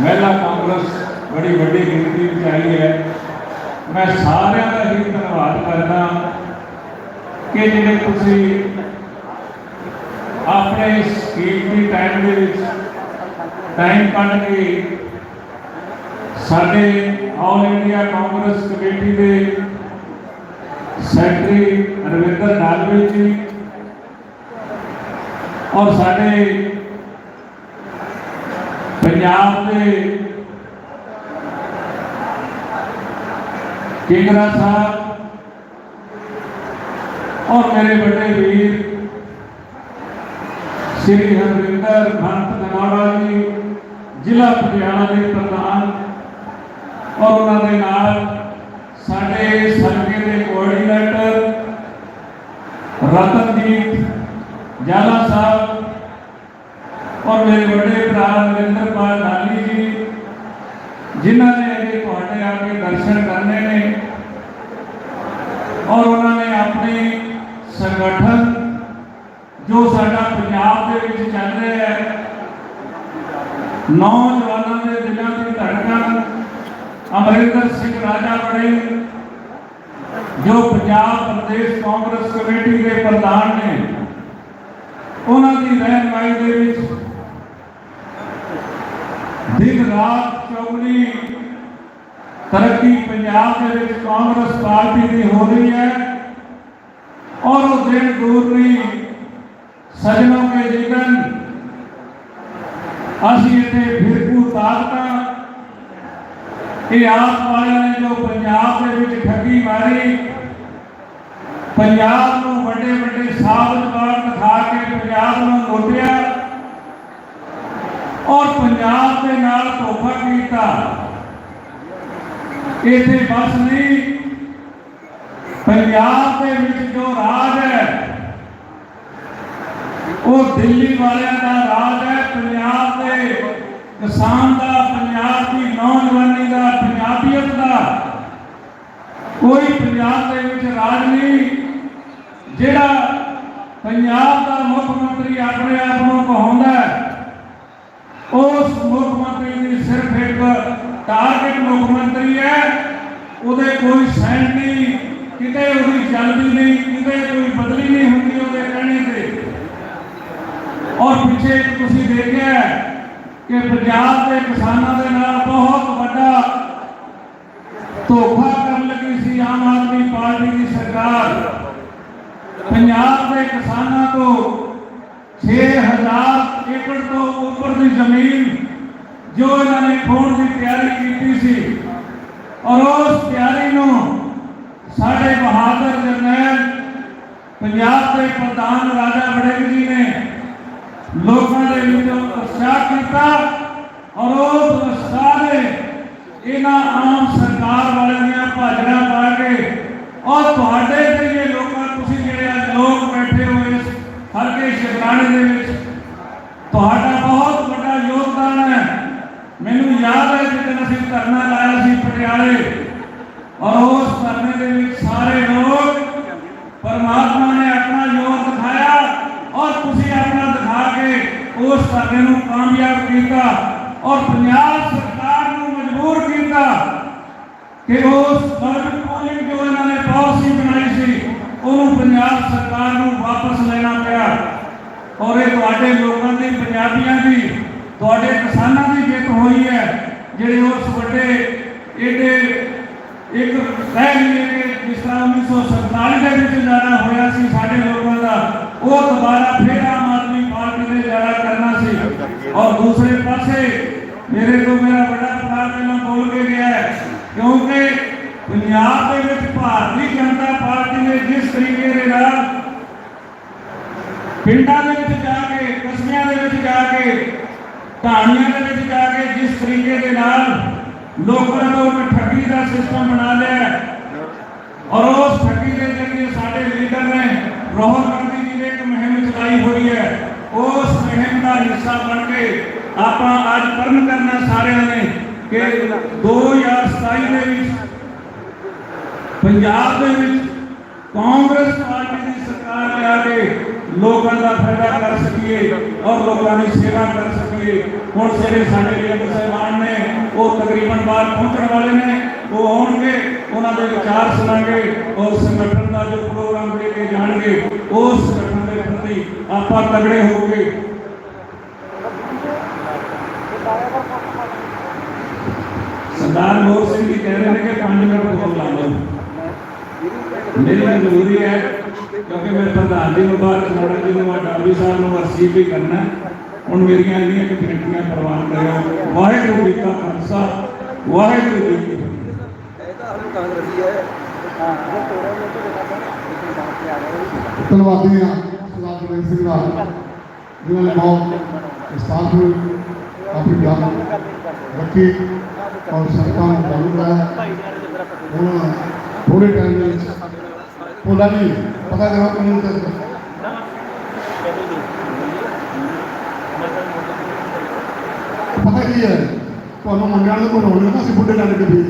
ਮਹਿਲਾ ਕਾਂਗਰਸ ਬੜੀ ਵੱਡੀ ਗਿਣਤੀ ਵਿੱਚ ਆਈ ਹੈ। ਮੈਂ ਸਾਰਿਆਂ ਦਾ ਹੀ ਧੰਨਵਾਦ ਕਰਦਾ ਕਿ ਜਿਹੜੇ ਤੁਸੀਂ ਆਪਣੇ ਇਸ ਕੀਮਤੀ ਟਾਈਮ ਦੇ ਵਿੱਚ ਟਾਈਮ ਕੱਢ ਕੇ ਸਾਡੇ ਆਲ ਇੰਡੀਆ ਕਾਂਗਰਸ ਕਮੇਟੀ ਦੇ ਸੈਕਟਰੀ ਰਵਿੰਦਰ ਨਾਲਵੇ ਜੀ ਔਰ ਸਾਡੇ ਪੰਜਾਬ ਦੇ ਕਿੰਗਰਾ ਸਾਹਿਬ ਔਰ ਮੇਰੇ ਵੱਡੇ ਵੀਰ ਸ੍ਰੀ ਹਰਵਿੰਦਰ ਭੰਤ ਧਨੌੜਾ ਜੀ, ਜ਼ਿਲ੍ਹਾ ਪਟਿਆਲਾ ਦੇ ਪ੍ਰਧਾਨ ਔਰ ਉਹਨਾਂ ਦੇ ਨਾਲ ਸਾਡੇ ਸੰਘੇ ਦੇ ਕੋਆਰਡੀਨੇਟਰ ਰਤਨਦੀਪ ਜਾਲਾ ਸਾਹਿਬ ਔਰ ਮੇਰੇ ਵੱਡੇ ਭਰਾ ਨਰਿੰਦਰਪਾਲ ਲਾਲੀ ਜੀ, ਜਿਨ੍ਹਾਂ ਨੇ ਅਜੇ ਤੁਹਾਡੇ ਆ ਕੇ ਦਰਸ਼ਨ ਕਰਨੇ ਨੇ ਔਰ ਉਹਨਾਂ ਨੇ ਆਪਣੇ ਸੰਗਠਨ ਜੋ ਸਾਡਾ ਪੰਜਾਬ ਦੇ ਵਿੱਚ ਚੱਲ ਰਿਹਾ ਹੈ, ਨੌਜਵਾਨਾਂ ਦੇ ਦਿਲਾਂ ਦੀ ਧੜਕਣ ਅਮਰਿੰਦਰ ਸਿੰਘ ਰਾਜਾ ਬਣੇ, ਜੋ ਪੰਜਾਬ ਪ੍ਰਦੇਸ਼ ਕਾਂਗਰਸ ਕਮੇਟੀ ਦੇ ਪ੍ਰਧਾਨ ਨੇ, ਉਹਨਾਂ ਦੀ ਰਹਿਨਮਾਈ ਦੇ ਵਿੱਚ ਦਿਨ ਰਾਤ ਚੌਗਣੀ ਤਰੱਕੀ ਪੰਜਾਬ ਦੇ ਵਿੱਚ ਕਾਂਗਰਸ ਪਾਰਟੀ ਦੀ ਹੋ ਰਹੀ ਹੈ ਔਰ ਉਹ ਦਿਨ ਦੂਰ ਨਹੀਂ। ਸਜਣੋਂ ਕੇ ਜੀਵਨ, ਅਸੀਂ ਇੱਥੇ ਫਿਰਕੂ ਤਾਕਤਾਂ। ਇਹ ਆਪ ਵਾਲਿਆਂ ਨੇ ਜੋ ਪੰਜਾਬ ਦੇ ਵਿੱਚ ਠੱਗੀ ਮਾਰੀ, ਪੰਜਾਬ ਨੂੰ ਵੱਡੇ ਵੱਡੇ ਸਾਬਤਕਾਰ ਦਿਖਾ ਕੇ ਪੰਜਾਬ ਨੂੰ ਲੁੱਟਿਆ। ਔਰ ਪੰਜਾਬ ਦੇ ਨਾਲ ਧੋਖਾ ਕੀਤਾ। ਇੱਥੇ ਬਸ ਨਹੀਂ, ਪੰਜਾਬ ਦੇ ਵਿੱਚ ਜੋ ਰਾਜ ਹੈ, ਉਹ ਦਿੱਲੀ ਵਾਲਿਆਂ ਦਾ ਰਾਜ ਹੈ। ਪੰਜਾਬ ਦੇ ਕਿਸਾਨ ਦਾ, ਪੰਜਾਬ ਦੀ ਨੌਜਵਾਨੀ ਦਾ, ਪੰਜਾਬੀਅਤ ਦਾ। ਕੋਈ ਪੰਜਾਬ ਦੇ ਵਿੱਚ ਰਾਜ ਨਹੀਂ, ਜਿਹੜਾ ਪੰਜਾਬ ਦਾ ਮੁੱਖ ਮੰਤਰੀ ਆਪਣੇ ਆਪ ਨੂੰ ਕਹਾਉਂਦਾ ਹੈ ਉਸ ਮੁੱਖ ਮੰਤਰੀ ਦੀ ਸਿਰਫ ਇੱਕ ਟਾਰਗੇਟ ਮੁੱਖ ਮੰਤਰੀ ਹੈ। ਉਹਦੇ ਕੋਈ ਸੈਂਡ ਨਹੀਂ, ਕਿਤੇ ਉਹਦੀ ਚੱਲਦੀ ਨਹੀਂ, ਕਿਤੇ ਕੋਈ ਬਦਲੀ ਨਹੀਂ ਹੁੰਦੀ ਉਹਦੇ ਕਹਿਣੇ ਤੇ। ਔਰ ਪਿੱਛੇ ਤੁਸੀਂ ਦੇਖਿਆ ਕਿ ਪੰਜਾਬ ਦੇ ਕਿਸਾਨਾਂ ਦੇ ਨਾਲ ਬਹੁਤ ਵੱਡਾ ਧੋਖਾ ਕਰਨ ਲੱਗੀ ਸੀ ਆਮ ਆਦਮੀ ਪਾਰਟੀ ਦੀ ਸਰਕਾਰ। ਪੰਜਾਬ ਦੇ ਕਿਸਾਨਾਂ ਤੋਂ 6000 ਏਕੜ ਤੋਂ ਉੱਪਰ ਦੀ ਜ਼ਮੀਨ ਜੋ ਇਹਨਾਂ ਨੇ ਖੋਣ ਦੀ ਤਿਆਰੀ ਕੀਤੀ ਸੀ। ਔਰ ਉਸ ਤਿਆਰੀ ਨੂੰ ਸਾਡੇ ਬਹਾਦਰ ਜਰਨੈਲ ਪੰਜਾਬ ਦੇ ਪ੍ਰਧਾਨ ਰਾਜਾ ਵੜਿੰਗ ਜੀ ਨੇ ਲੋਕਾਂ ਦੇ ਵਿੱਚ ਉਤਸ਼ਾਹ ਕੀਤਾ ਔਰ ਉਸ ਉਤਸ਼ਾਹ ਨੇ ਇਹਨਾਂ ਆਮ ਸਰਕਾਰ ਵਾਲਿਆਂ ਦੀਆਂ ਭਾਜੜਾਂ ਔਰ ਤੁਹਾਡੇ ਜਿਹੜੇ ਲੋਕਾਂ, ਤੁਸੀਂ ਜਿਹੜੇ ਅੱਜ ਲੋਕ ਬੈਠੇ ਹੋ ਇਸ ਹਲਕੇ ਸ਼ਿਵਰਾਣੇ ਦੇ ਵਿੱਚ। ਤੁਹਾਡਾ ਬਹੁਤ ਵੱਡਾ ਯੋਗਦਾਨ ਹੈ। ਮੈਨੂੰ ਯਾਦ ਹੈ ਜਦੋਂ ਅਸੀਂ ਧਰਨਾ ਲਾਇਆ ਸੀ ਪਟਿਆਲੇ। ਔਰ ਉਸ ਧਰਨੇ ਦੇ ਵਿੱਚ ਸਾਰੇ ਲੋਕ ਪਰਮਾਤਮਾ ਨੇ ਆਪਣਾ ਯੋਗ ਦਿਖਾਇਆ ਔਰ ਤੁਸੀਂ ਆਪਣਾ ਦਿਖਾ ਕੇ ਉਸ ਧਰਨੇ ਨੂੰ ਕਾਮਯਾਬ ਕੀਤਾ ਔਰ ਪੰਜਾਬ ਸਰਕਾਰ ਨੂੰ ਮਜਬੂਰ ਕੀਤਾ ਕਿ ਉਸ ਬਲਬ ਪੋਲਿੰਗ ਜੋ ਇਹਨਾਂ ਨੇ ਪਾਲਿਸੀ ਸੀ ਉਹਨੂੰ ਪੰਜਾਬ ਸਰਕਾਰ ਨੂੰ ਵਾਪਸ ਲੈਣਾ ਪਿਆ। ਔਰ ਇਹ ਤੁਹਾਡੇ ਲੋਕਾਂ ਦੀ, ਪੰਜਾਬੀਆਂ ਦੀ, ਤੁਹਾਡੇ ਕਿਸਾਨਾਂ ਦੀ ਜਿੱਤ ਹੋਈ ਹੈ। ਜਿਹੜੇ ਉਸ ਵੱਡੇ ਏਡੇ ਇੱਕ ਕਹਿ ਲਈਏ ਕਿ ਜਿਸ ਤਰ੍ਹਾਂ 1947 ਦੇ ਵਿੱਚ ਜਾਣਾ ਹੋਇਆ ਸੀ ਸਾਡੇ ਲੋਕਾਂ ਦਾ, ਉਹ ਦੁਬਾਰਾ ਫੇਰ ਆਮ ਆਦਮੀ ਪਾਰਟੀ ਨੇ ਜਾਣਾ ਕਰਨਾ ਸੀ। ਔਰ ਦੂਸਰੇ ਪਾਸੇ ਮੇਰੇ ਤੋਂ ਮੇਰਾ ਵੱਡਾ ਭਰਾ ਪਹਿਲਾਂ ਬੋਲ ਕੇ ਗਿਆ ਕਿਉਂਕਿ ਪੰਜਾਬ ਦੇ ਵਿੱਚ ਭਾਰਤੀ ਜਨਤਾ ਪਾਰਟੀ ਨੇ ਜਿਸ ਤਰੀਕੇ ਦੇ ਨਾਲ ਪਿੰਡਾਂ ਦੇ ਵਿੱਚ ਜਾ ਕੇ, ਕਸਬਿਆਂ ਦੇ ਵਿੱਚ ਜਾ ਕੇ, ਢਾਣੀਆਂ ਦੇ ਵਿੱਚ ਜਾ ਕੇ ਜਿਸ ਤਰੀਕੇ ਦੇ ਨਾਲ ਲੋਕਾਂ ਨੂੰ ਠੱਗੀ ਦਾ ਸਿਸਟਮ ਬਣਾ ਲਿਆ ਔਰ ਉਸ ਠੱਗੀ ਦੇ ਜ਼ਰੀਏ ਸਾਡੇ ਲੀਡਰ ਨੇ ਰਾਹੁਲ ਗਾਂਧੀ ਜੀ ਨੇ ਇੱਕ ਮੁਹਿੰਮ ਚਲਾਈ ਹੋਈ ਹੈ। ਉਸ ਮੁਹਿੰਮ ਦਾ ਹਿੱਸਾ ਬਣ ਕੇ ਆਪਾਂ ਅੱਜ ਪਰਨ ਕਰਨਾ ਸਾਰਿਆਂ ਨੇ ਕਿ 2027 ਦੇ ਵਿੱਚ ਪੰਜਾਬ ਦੇ ਵਿੱਚ ਕਾਂਗਰਸ ਪਾਰਟੀ ਦੀ ਸਰਕਾਰ ਲਿਆ ਕੇ ਲੋਕਾਂ ਦਾ ਫਾਇਦਾ ਕਰ ਸਕੀਏ ਔਰ ਲੋਕਾਂ ਦੀ ਸੇਵਾ ਕਰ ਸਕੀਏ। ਹੁਣ ਸਵੇਰੇ ਸਾਡੇ ਲਈ ਮੁਸਲਮਾਨ ਨੇ, ਉਹ ਤਕਰੀਬਨ ਬਾਹਰ ਪਹੁੰਚਣ ਵਾਲੇ ਨੇ, ਉਹ ਆਉਣਗੇ, ਉਹਨਾਂ ਦੇ ਵਿਚਾਰ ਸੁਣਾਂਗੇ ਔਰ ਸੰਗਠਨ ਦਾ ਜੋ ਪ੍ਰੋਗਰਾਮ ਦੇ ਕੇ ਜਾਣਗੇ, ਉਸ ਸੰਗਠਨ ਦੇ ਪ੍ਰਤੀ ਆਪਾਂ ਤਗੜੇ ਹੋ ਕੇ ਸਰਦਾਰ ਮੋਹਨ ਸਿੰਘ ਜੀ ਕਹਿ ਰਹੇ ਨੇ ਕਿ 5 ਮਿੰਟ ਬੋਲ ਲਾ ਲਓ ਮੇਰੀ ਮਜਬੂਰੀ ਹੈ ਕਿਉਂਕਿ ਮੈਂ ਪ੍ਰਧਾਨ ਜੀ ਮੁਬਾਰਕ ਮੋੜਨ ਜੀ ਨੂੰ ਡਾਬੀ ਸਾਹਿਬ ਨੂੰ ਅਰਸੀਬ ਵੀ ਕਰਨਾ ਹੈ। ਹੁਣ ਮੇਰੀਆਂ ਇੰਨੀਆਂ ਕਿ ਬੇਨਤੀਆਂ ਪ੍ਰਵਾਨ ਕਰਿਓ ਵਾਹਿਗੁਰੂ ਜੀ ਕਾ ਖਾਲਸਾ ਵਾਹਿਗੁਰੂ ਜੀ ਕੀ ਫਤਿਹ ਧੰਨਵਾਦੀ ਹਾਂ ਸਰਦਾਰ ਗੁਰਦੇਵ ਸਿੰਘ ਦਾ ਜਿਨ੍ਹਾਂ ਨੇ ਬਹੁਤ ਸਥਾਨ ਨੂੰ ਆਪਣੀ ਜਾਨ ਰੱਖੀ ਔਰ ਸੰਤਾਂ ਨੂੰ ਜਾਣੂ ਕਰਾਇਆ ਹੁਣ ਥੋੜੇ ਟਾਈਮ ਦੇ ਵਿੱਚ ਭੋਲਾ ਜੀ ਪਤਾ ਕਰੋ ਕਾਨੂੰਨ ਤੇ ਪਤਾ ਕੀ ਹੈ? ਤੁਹਾਨੂੰ ਮੁੰਡਿਆਂ ਨੂੰ ਕੋਈ ਹੋਣਾ ਨਾ ਅਸੀਂ ਬੁੱਢੇ ਡੰਡ ਕੇ ਵੀ